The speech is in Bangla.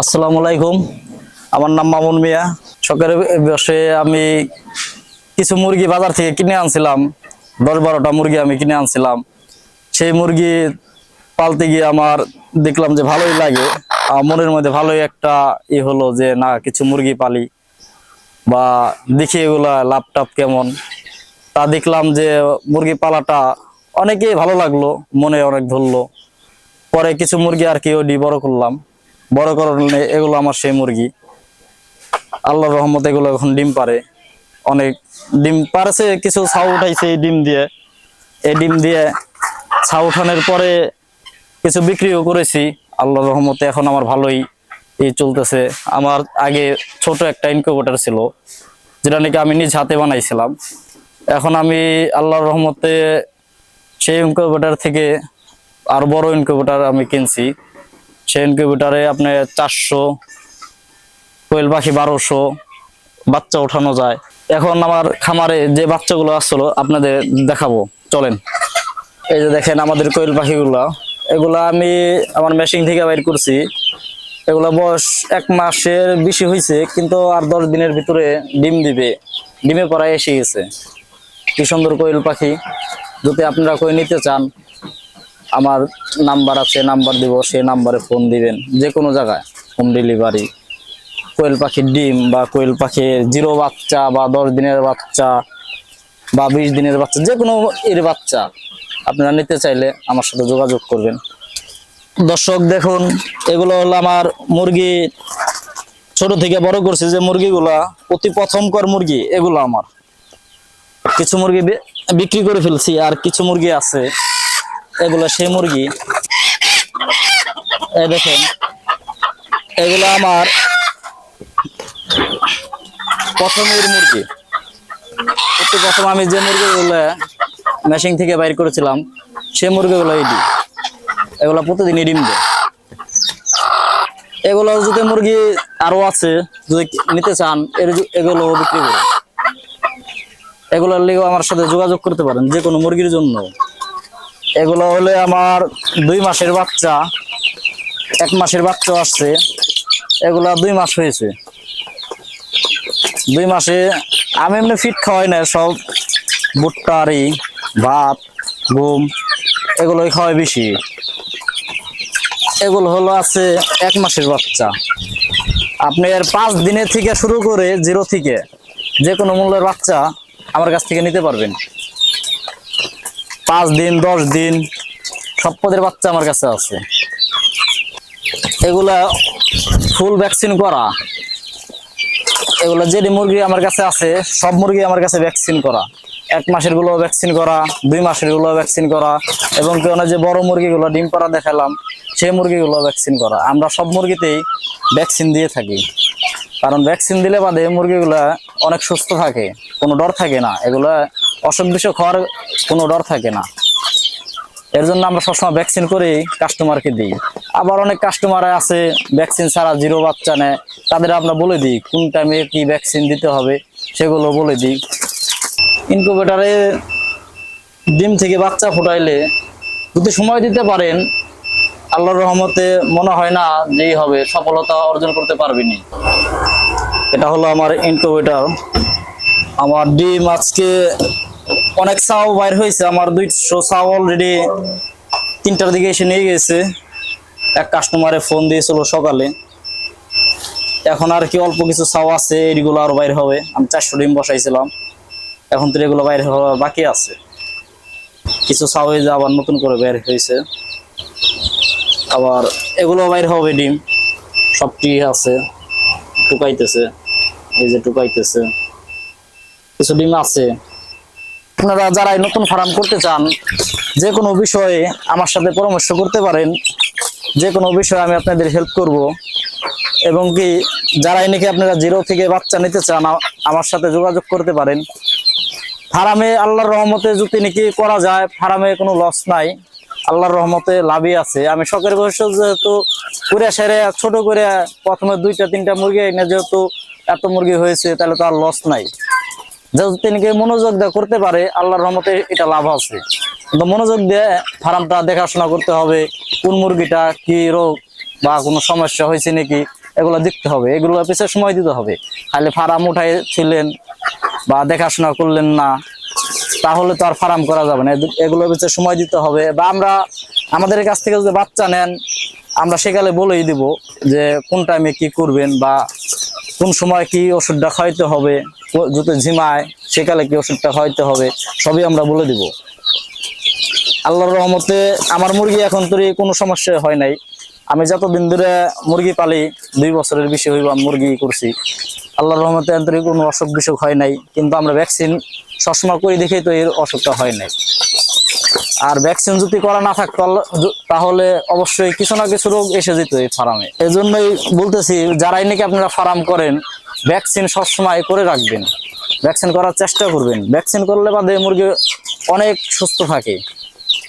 আসসালামু আলাইকুম। আমার নাম মামুন মিয়া। সকালে বসে আমি কিছু মুরগি বাজার থেকে কিনে আনছিলাম। দশ বারোটা মুরগি আমি কিনে আনছিলাম। সেই মুরগি পালতে গিয়ে আমার দেখলাম যে ভালোই লাগে। মনের মধ্যে ভালোই একটা ই হলো যে, না, কিছু মুরগি পালি বা দেখি এগুলা লাভ টাপ কেমন। তা দেখলাম যে মুরগি পালাটা অনেকেই ভালো লাগল, মনে অনেক ধরলো। পরে কিছু মুরগি আর কি ওডি বড় করলাম। বড় করলে এগুলো আমার সেই মুরগি। আল্লাহর রহমত এগুলো এখন ডিম পারে অনেক ডিম পারছে কিছু ছাউ উঠাইছে এই ডিম দিয়ে। এই ডিম দিয়ে ছাউ উঠানোর পরে কিছু বিক্রিও করেছি। আল্লাহর রহমতে এখন আমার ভালোই এই চলতেছে। আমার আগে ছোট একটা ইনকিউবেটর ছিল, যেটা নাকি আমি নিজ হাতে বানাইছিলাম। এখন আমি আল্লাহর রহমতে সেই ইনকিউবেটর থেকে আর বড় ইনকিউবেটর আমি কিনছি। সেই ইনকিউবেটরে আপনার চারশো, কোয়েল পাখি বারোশো, বাচ্চা ওঠানো যায়। এখন আমার খামারে যে বাচ্চাগুলো আসছিল আপনাদের দেখাবো। চলেন। এই যে দেখেন আমাদের কোয়েল পাখিগুলো। এগুলা আমি আমার মেশিন থেকে বাইর করছি। এগুলা বয়স এক মাসের বেশি হয়েছে কিন্তু আর দশ দিনের ভিতরে ডিম দিবে। ডিমে পড়ায় এসে গেছে। কি সুন্দর কোয়েল পাখি। যদি আপনারা কই নিতে চান আমার নাম্বার আছে, নাম্বার দিব, সে নাম্বারে ফোন দিবেন। যে কোনো জায়গায় হোম ডেলিভারি কোয়েল পাখির ডিম বা কোয়েল পাখির জিরো বাচ্চা বা দশ দিনের বাচ্চা বা বিশ দিনের বাচ্চা যে কোনো এর বাচ্চা আপনারা নিতে চাইলে আমার সাথে যোগাযোগ করবেন। দর্শক, দেখুন, এগুলো হলো আমার মুরগি। ছোট থেকে বড় করছে যে মুরগিগুলা, অতি প্রথমকর মুরগি এগুলো আমার। কিছু মুরগি বিক্রি করে ফেলছি আর কিছু মুরগি আছে। এগুলো সেই মুরগি। এই দেখেন, এগুলো আমার প্রথমের মুরগি। একটু প্রথম আমি যে মুরগিগুলো মেশিন থেকে বাইর করেছিলাম, সেই মুরগিগুলো এটি এগুলো প্রতিদিনই ডিম দেয়। এগুলো যদি মুরগি আরও আছে, যদি নিতে চান, এর এগুলো বিক্রি করে এগুলোর লিগেও আমার সাথে যোগাযোগ করতে পারেন যে কোনো মুরগির জন্য। এগুলো হলে আমার দুই মাসের বাচ্চা, এক মাসের বাচ্চা আসছে এগুলা দুই মাস হয়েছে। দুই মাসে আমি এমনি ফিট খাওয়াই না, সব ভুট্টা আরি ভাত গম এগুলোই খাওয়াই বেশি। এগুলো হলো আছে এক মাসের বাচ্চা। আপনি এর পাঁচ দিনের থেকে শুরু করে জিরো থেকে যে কোনো মূল্যের বাচ্চা আমার কাছ থেকে নিতে পারবেন। পাঁচ দিন, দশ দিন সব পদের বাচ্চা আমার কাছে আছে। এগুলা ফুল ভ্যাকসিন করা। এগুলো যে মুরগি আমার কাছে আছে, সব মুরগি আমার কাছে ভ্যাকসিন করা। এক মাসেরগুলো ভ্যাকসিন করা, দুই মাসেরগুলো ভ্যাকসিন করা, এবং কেউ যে বড় মুরগিগুলো, ডিম পাড়া দেখালাম, সেই মুরগিগুলো ভ্যাকসিন করা। আমরা সব মুরগিতেই ভ্যাকসিন দিয়ে থাকি। কারণ ভ্যাকসিন দিলে বাদে মুরগিগুলা অনেক সুস্থ থাকে, কোনো ডর থাকে না। এগুলা অসুখ বিসুখ হওয়ার কোনো ডর থাকে না। এর জন্য আমরা সবসময় ভ্যাকসিন করেই কাস্টমারকে দিই। আবার অনেক কাস্টমার আছে ভ্যাকসিন ছাড়া জিরো বাচ্চা নেয়। তাদের আমরা বলে দিই, কোন টাইমে কি ভ্যাকসিন দিতে হবে সেগুলো বলে দিই। ইনকুবেটারে ডিম থেকে বাচ্চা ফোটাইলে যদি সময় দিতে পারেন, আল্লাহর রহমতে মনে হয় না যেই হবে, সফলতা অর্জন করতে পারবেনি এটা হলো আমার ইনকুবেটার আমার ডিম আজকে অনেক চাও বাইর হয়েছে। আমার দুইশো চাও অলরেডি তিনটার দিকে এসে নিয়ে গেছে। এক কাস্টমারে ফোন দিয়েছিল সকালে। এখন আর কি অল্প কিছু চাও আছে, এগুলো আরও বাইর হবে। আমি চারশো ডিম বসাইছিলাম। এখন তো এগুলো বাইর হওয়া বাকি আছে। কিছু চাও যে আবার নতুন করে বের হয়েছে। আবার এগুলো বাইর হবে ডিম। সবটি আছে, টুকাইতেছে। এই যে টুকাইতেছে। কিছু ডিম আছে। আপনারা যারা এই নতুন ফার্ম করতে চান, যে কোনো বিষয়ে আমার সাথে পরামর্শ করতে পারেন। যে কোনো বিষয়ে আমি আপনাদের হেল্প করব। এবং কি যারা নাকি আপনারা জিরো থেকে বাচ্চা নিতে চান আমার সাথে যোগাযোগ করতে পারেন। ফার্মে আল্লাহর রহমতে যদি নাকি করা যায়, ফার্মে কোনো লস নাই। আল্লাহর রহমতে লাভই আছে। আমি শখের বয়সে যেহেতু করে সেরে, ছোট করে প্রথমে দুইটা, তিনটা মুরগি এনে যেহেতু এত মুরগি হয়েছে, তাহলে তো আর লস নাই। তিনকে মনোযোগ দিয়ে করতে পারে, আল্লাহর রহমতে এটা লাভ আছে। কিন্তু মনোযোগ দিয়ে ফার্মটা দেখাশোনা করতে হবে, কোন মুরগিটা কি রোগ বা কোনো সমস্যা হয়েছে নাকি, এগুলো দেখতে হবে। এগুলো পিছিয়ে সময় দিতে হবে। খালি ফার্ম উঠাই ছিলেন বা দেখাশোনা করলেন না, তাহলে তো আর ফার্ম করা যাবে না। এগুলোর পিছিয়ে সময় দিতে হবে। বা আমরা, আমাদের কাছ থেকে যদি বাচ্চা নেন, আমরা সেকালে বলেই দিব যে কোন টাইমে কি করবেন বা কোন সময় কি ওষুধটা খাইতে হবে। যদি ঝিমায়, সেকালে কি ওষুধটা খাইতে হবে, সবই আমরা বলে দিব। আল্লাহর রহমতে আমার মুরগি এখন তৈরি কোনো সমস্যা হয় নাই। আমি যতদিন ধরে মুরগি পালি, দুই বছরের বেশি হইব আমি মুরগি করছি। আল্লাহর রহমতে এন্তরি কোনো অসুখ বিসুখ হয় নাই, কিন্তু আমরা ভ্যাকসিন সবসময় করি দেখেই তো এর অসুখটা হয় নাই। আর ভ্যাকসিন যদি করা না থাকতো তাহলে অবশ্যই কিছু না কিছু রোগ এসে যেত এই ফার্মে। এই জন্যই বলতেছি, যারাই নাকি আপনারা ফার্ম করেন ভ্যাকসিন সবসময় করে রাখবেন। ভ্যাকসিন করার চেষ্টা করবেন। ভ্যাকসিন করলে বাদে মুরগি অনেক সুস্থ থাকে।